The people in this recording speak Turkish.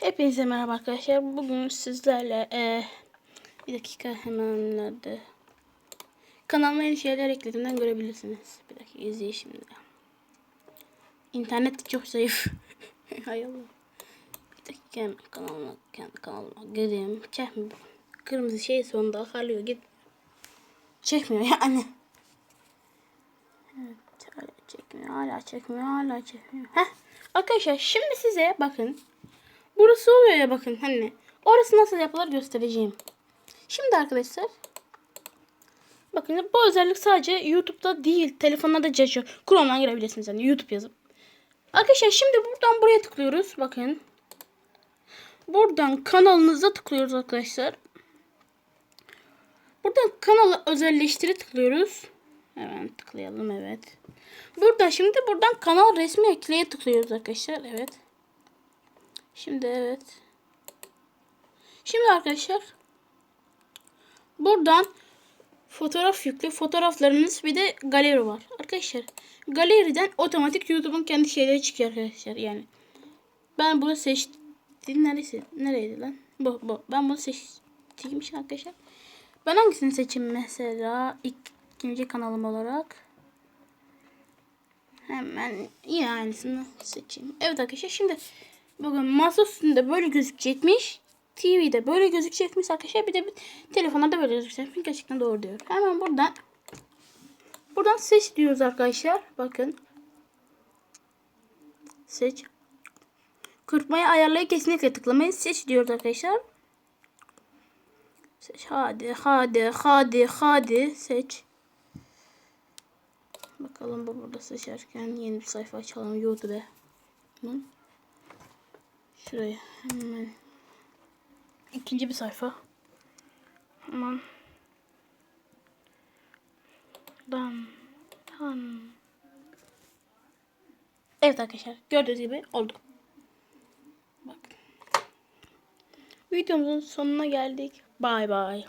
Hepinize merhaba arkadaşlar. Bugün sizlerle e, bir dakika hemen nerede? Kanalıma yeni şeyler eklediğimden görebilirsiniz. Bir dakika izleyin şimdi. İnternet çok zayıf. Hay Allah. Bir dakika hemen kanalıma, kendi kanalıma gireyim. Çekmiyor. Kırmızı şey sonunda akarlıyor. Git. Çekmiyor yani. Evet, hala çekmiyor, hala çekmiyor, hala çekmiyor. Heh. Arkadaşlar şimdi size bakın. Burası oluyor ya bakın hani. Orası nasıl yapılır göstereceğim. Şimdi arkadaşlar. Bakın bu özellik sadece YouTube'da değil. Telefonda da çalışıyor. Chrome'dan girebilirsiniz yani YouTube yazıp. Arkadaşlar şimdi buradan buraya tıklıyoruz. Bakın. Buradan kanalınıza tıklıyoruz arkadaşlar. Buradan kanalı özelleştiri tıklıyoruz. Hemen tıklayalım evet. Burada şimdi buradan kanal resmi ekleye tıklıyoruz arkadaşlar. Evet. Şimdi evet. Şimdi arkadaşlar buradan fotoğraf yüklü fotoğraflarınız bir de galeri var. Arkadaşlar galeriden otomatik YouTube'un kendi şeyleri çıkıyor arkadaşlar. Yani ben bunu seçtim. Neresi? Nereydi lan? Bu bu. Ben bunu seçtiğim için arkadaşlar. Ben hangisini seçeyim mesela? İlk, ikinci kanalım olarak. Hemen yine aynısını seçeyim. Evet arkadaşlar şimdi Bakın masa üstünde böyle gözükecekmiş. TV'de böyle gözükecekmiş arkadaşlar. Bir de bir telefonda da böyle gözükecekmiş. Gerçekten doğru diyor. Hemen buradan buradan seç diyoruz arkadaşlar. Bakın. Seç. Kırpmayı ayarlayı kesinlikle tıklamayın. Seç diyoruz arkadaşlar. Seç. Hadi hadi hadi hadi seç. Bakalım bu burada seçerken yeni bir sayfa açalım YouTube'da. Şuraya hemen. İkinci bir sayfa. Hemen. Dan. Dan. Evet arkadaşlar gördüğünüz gibi oldu. Bak. Videomuzun sonuna geldik. Bay bay.